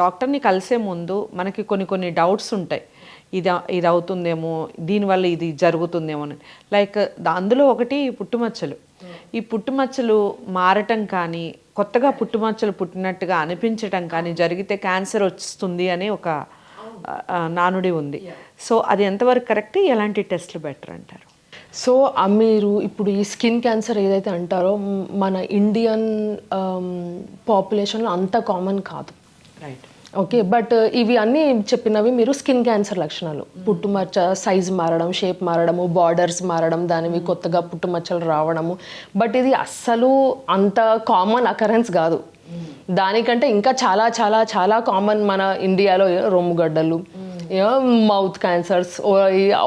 డాక్టర్ని కలిసే ముందు మనకి కొన్ని కొన్ని డౌట్స్ ఉంటాయి. ఇది ఇది అవుతుందేమో దీనివల్ల ఇది జరుగుతుందేమో అని. లైక్ అందులో ఒకటి పుట్టుమచ్చలు. ఈ పుట్టుమచ్చలు మారటం కానీ కొత్తగా పుట్టుమచ్చలు పుట్టినట్టుగా అనిపించటం కానీ జరిగితే క్యాన్సర్ వస్తుంది అని ఒక నానుడి ఉంది. సో అది ఎంతవరకు కరెక్ట్? ఎలాంటి టెస్ట్లు బెటర్ అంటారు? సో మీరు ఇప్పుడు ఈ స్కిన్ క్యాన్సర్ ఏదైతే అంటారో మన ఇండియన్ పాపులేషన్లో అంత కామన్ కాదు. రైట్ ఓకే బట్ ఇవి అన్నీ చెప్పినవి మీరు స్కిన్ క్యాన్సర్ లక్షణాలు. పుట్టుమచ్చ సైజ్ మారడం షేప్ మారడము బార్డర్స్ మారడం దానివి కొత్తగా పుట్టుమచ్చలు రావడము. బట్ ఇది అస్సలు అంత కామన్ అకరెన్స్ కాదు. దానికంటే ఇంకా చాలా చాలా చాలా కామన్ మన ఇండియాలో రొమ్ముగడ్డలు mouth cancers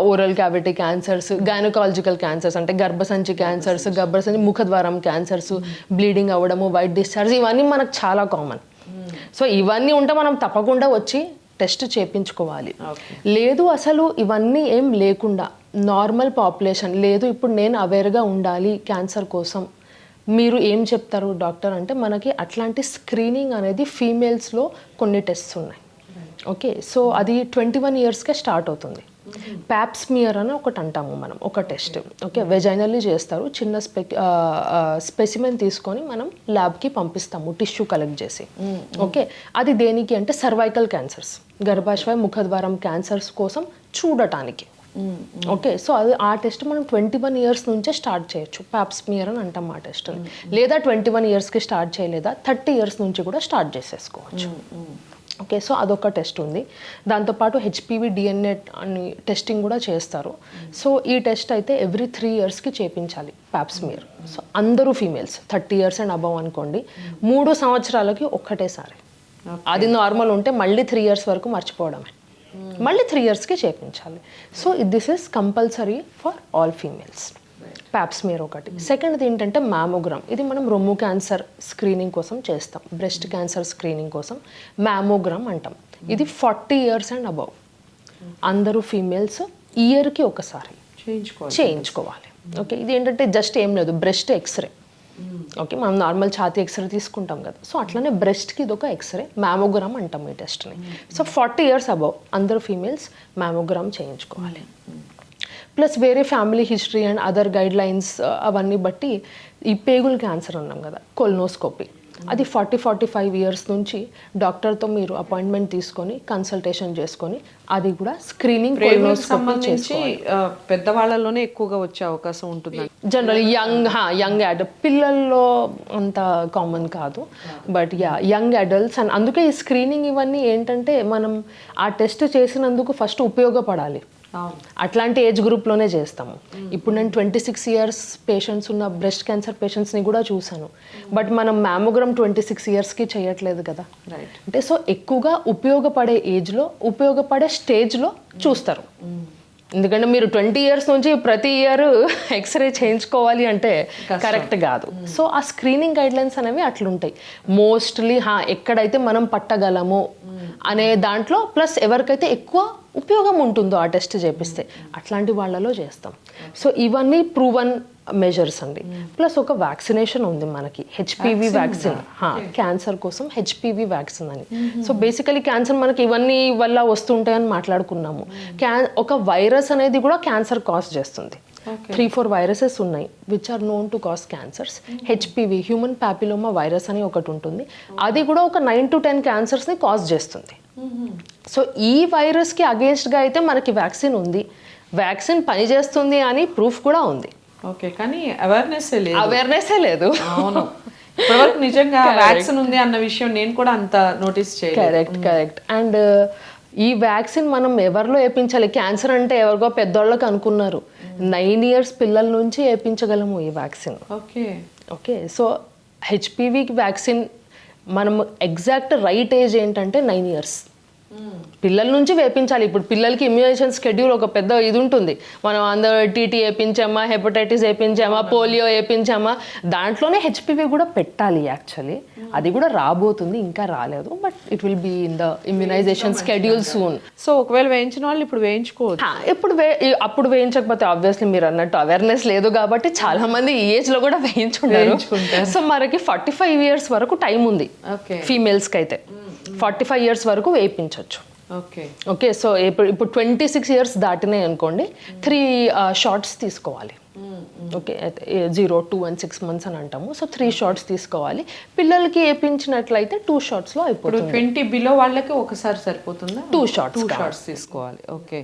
oral cavity cancers gynaecological cancers అంటే గర్భసంచి క్యాన్సర్స్ గర్భసంచి. ముఖద్వారం క్యాన్సర్స్ బ్లీడింగ్ అవ్వడము వైట్ డిశ్చార్జ్ ఇవన్నీ మనకు చాలా కామన్. సో ఇవన్నీ ఉంటే మనం తప్పకుండా వచ్చి టెస్ట్ చేయించుకోవాలి లేదు అసలు ఇవన్నీ ఏం లేకుండా నార్మల్ పాపులేషన్ లేదు ఇప్పుడు నేను అవేర్గా ఉండాలి క్యాన్సర్ కోసం మీరు ఏం చెప్తారు డాక్టర్ అంటే మనకి అట్లాంటి స్క్రీనింగ్ అనేది ఫీమేల్స్లో కొన్ని టెస్ట్స్ ఉన్నాయి. ఓకే సో అది ట్వంటీ వన్ ఇయర్స్కే స్టార్ట్ అవుతుంది. ప్యాప్స్మియర్ అని ఒకటి అంటాము మనం ఒక టెస్ట్ ఓకే వెజైనల్లీ చేస్తారు. చిన్న స్పె స్పెసిమెన్ తీసుకొని మనం ల్యాబ్కి పంపిస్తాము టిష్యూ కలెక్ట్ చేసి. ఓకే అది దేనికి అంటే సర్వైకల్ క్యాన్సర్స్ గర్భాశయ ముఖద్వారం క్యాన్సర్స్ కోసం చూడటానికి. ఓకే సో అది ఆ టెస్ట్ మనం ట్వంటీ వన్ ఇయర్స్ నుంచే స్టార్ట్ చేయొచ్చు. ప్యాప్స్మియర్ అని అంటాం ఆ టెస్ట్ లేదా ట్వంటీ వన్ ఇయర్స్కి స్టార్ట్ చేయలేదా థర్టీ ఇయర్స్ నుంచి కూడా స్టార్ట్ చేసేసుకోవచ్చు. ఓకే సో అదొక టెస్ట్ ఉంది. దాంతోపాటు హెచ్పివి డిఎన్ఏ అని టెస్టింగ్ కూడా చేస్తారు. సో ఈ టెస్ట్ అయితే ఎవ్రీ త్రీ ఇయర్స్కి చేపించాలి ప్యాప్స్మియర్ సో అందరూ females thirty years and above అనుకోండి మూడు సంవత్సరాలకి ఒక్కటేసారి. అది నార్మల్ ఉంటే మళ్ళీ త్రీ ఇయర్స్ వరకు మర్చిపోవడమే. మళ్ళీ త్రీ ఇయర్స్కి చేపించాలి. So this is compulsory for all females. Pap smear ఒకటి. సెకండ్ది ఏంటంటే మ్యామోగ్రామ్ ఇది మనం రొమ్ము క్యాన్సర్ స్క్రీనింగ్ కోసం చేస్తాం. బ్రెస్ట్ క్యాన్సర్ స్క్రీనింగ్ కోసం మ్యామోగ్రామ్ అంటాం. ఇది ఫార్టీ ఇయర్స్ అండ్ అబవ్ అందరూ ఫీమేల్స్ ఇయర్కి ఒకసారి చేయించుకోవాలి. చేయించుకోవాలి. ఓకే ఇది ఏంటంటే జస్ట్ ఏం లేదు. బ్రెస్ట్ ఎక్స్రే ఓకే మనం నార్మల్ ఛాతీ ఎక్స్రే తీసుకుంటాం కదా. సో అట్లనే బ్రెస్ట్కి ఇది ఒక ఎక్స్రే మ్యామోగ్రామ్ అంటాం ఈ టెస్ట్ని సో ఫార్టీ ఇయర్స్ అబవ్ అందరూ ఫీమేల్స్ మ్యామోగ్రామ్ చేయించుకోవాలి. ప్లస్ వేరే family history and other guidelines అవన్నీ బట్టి ఈ పేగుల్ క్యాన్సర్ అన్నాం కదా కొల్నోస్కోపీ. అది ఫార్టీ ఫార్టీ ఫైవ్ ఇయర్స్ నుంచి డాక్టర్తో మీరు అపాయింట్మెంట్ తీసుకొని కన్సల్టేషన్ చేసుకొని అది కూడా స్క్రీనింగ్ సంబంధించి పెద్దవాళ్ళలోనే ఎక్కువగా వచ్చే అవకాశం ఉంటుంది జనరల్ యంగ్ యంగ్ అడ పిల్లల్లో అంత కామన్ కాదు. But ya young adults and అందుకే ఈ స్క్రీనింగ్ ఇవన్నీ ఏంటంటే మనం ఆ టెస్ట్ చేసినందుకు ఫస్ట్ ఉపయోగపడాలి. అట్లాంటి ఏజ్ గ్రూప్లోనే చేస్తాము. ఇప్పుడు నేను ట్వంటీ సిక్స్ ఇయర్స్ పేషెంట్స్ ఉన్న బ్రెస్ట్ క్యాన్సర్ పేషెంట్స్ని కూడా చూశాను. బట్ మనం మ్యామోగ్రామ్ ట్వంటీ సిక్స్ ఇయర్స్కి చేయట్లేదు కదా. రైట్ అంటే సో ఎక్కువగా ఉపయోగపడే ఏజ్లో ఉపయోగపడే స్టేజ్లో చూస్తారు. ఎందుకంటే మీరు ట్వంటీ ఇయర్స్ నుంచి ప్రతి ఇయర్ ఎక్స్రే చేయించుకోవాలి అంటే కరెక్ట్ కాదు. సో ఆ స్క్రీనింగ్ గైడ్ లైన్స్ అనేవి అట్లుంటాయి. మోస్ట్లీ హా ఎక్కడైతే మనం పట్టగలము అనే దాంట్లో ప్లస్ ఎవరికైతే ఎక్కువ ఉపయోగం ఉంటుందో ఆ టెస్ట్ చేపిస్తే అట్లాంటి వాళ్ళలో చేస్తాం. సో ఇవన్నీ ప్రూవన్ మెజర్స్ అండి. ప్లస్ ఒక వ్యాక్సినేషన్ ఉంది మనకి. హెచ్పివి వ్యాక్సిన్ క్యాన్సర్ కోసం హెచ్పివి వ్యాక్సిన్ అని. సో బేసికలీ క్యాన్సర్ మనకి ఇవన్నీ వల్ల వస్తుంటాయని మాట్లాడుకున్నాము. క్యాన్ ఒక వైరస్ అనేది కూడా క్యాన్సర్ కాజ్ చేస్తుంది. త్రీ ఫోర్ వైరసెస్ ఉన్నాయి which are known to cause cancers HPV human papilloma virus అని ఒకటి ఉంటుంది. అది కూడా ఒక నైన్ టు టెన్ క్యాన్సర్స్ని కాజ్ చేస్తుంది. సో ఈ వైరస్కి అగేన్స్ట్గా అయితే మనకి వ్యాక్సిన్ ఉంది. వ్యాక్సిన్ పనిచేస్తుంది అని ప్రూఫ్ కూడా ఉంది. ఓకే కానీ అవేర్నెస్ లేదు. అవేర్నెస్ లేదు. అవును. ఇప్పటివరకు నిజంగా వ్యాక్సిన్ ఉంది అన్న విషయం నేను కూడా అంత నోటీస్ చేయలేదు. కరెక్ట్ కరెక్ట్ అండ్ ఈ వ్యాక్సిన్ మనం ఎవరిలో వేయించాలి క్యాన్సర్ అంటే ఎవరికో పెద్దోళ్ళకి అనుకున్నారు. నైన్ ఇయర్స్ పిల్లల నుంచి వేయించగలము ఈ vaccine. Okay. Okay so HPV vaccine మనం ఎగ్జాక్ట్ రైట్ ఏజ్ ఏంటంటే నైన్ ఇయర్స్. పిల్లల నుంచి వేపించాలి. ఇప్పుడు పిల్లలకి ఇమ్యునైజేషన్ స్కెడ్యూల్ ఒక పెద్ద ఇది ఉంటుంది. మనం అందరూ టీటీ వేపించామా హెపటైటిస్ వేపించామా పోలియో వేపించామా దాంట్లోనే హెచ్పివి కూడా పెట్టాలి యాక్చువల్లీ అది కూడా రాబోతుంది ఇంకా రాలేదు but it will be in the immunization schedule soon so ఒకవేళ వేయించిన వాళ్ళు ఇప్పుడు వేయించుకోవచ్చు. ఇప్పుడు వే అప్పుడు వేయించకపోతే ఆబ్వియస్లీ మీరు అన్నట్టు అవేర్నెస్ లేదు కాబట్టి చాలా మంది ఈ ఏజ్లో కూడా వేయించుకుంటారు. సో మనకి ఫార్టీ ఫైవ్ ఇయర్స్ వరకు టైం ఉంది. ఓకే ఫీమేల్స్కి అయితే. ఫార్టీ ఫైవ్ ఇయర్స్ వరకు వేయించవచ్చు ఓకే. ఓకే సో ఇప్పుడు ఇప్పుడు ట్వంటీ సిక్స్ ఇయర్స్ దాటినాయి అనుకోండి త్రీ షార్ట్స్ తీసుకోవాలి. Okay zero two and six months అని అంటాము. సో త్రీ షార్ట్స్ తీసుకోవాలి. పిల్లలకి వేయించినట్లయితే టూ షార్ట్స్లో ఇప్పుడు అయిపోతుంది. ట్వంటీ బిలో వాళ్ళకి ఒకసారి సరిపోతుందా? టూ కావాలి. షార్ట్స్ తీసుకోవాలి. ఓకే.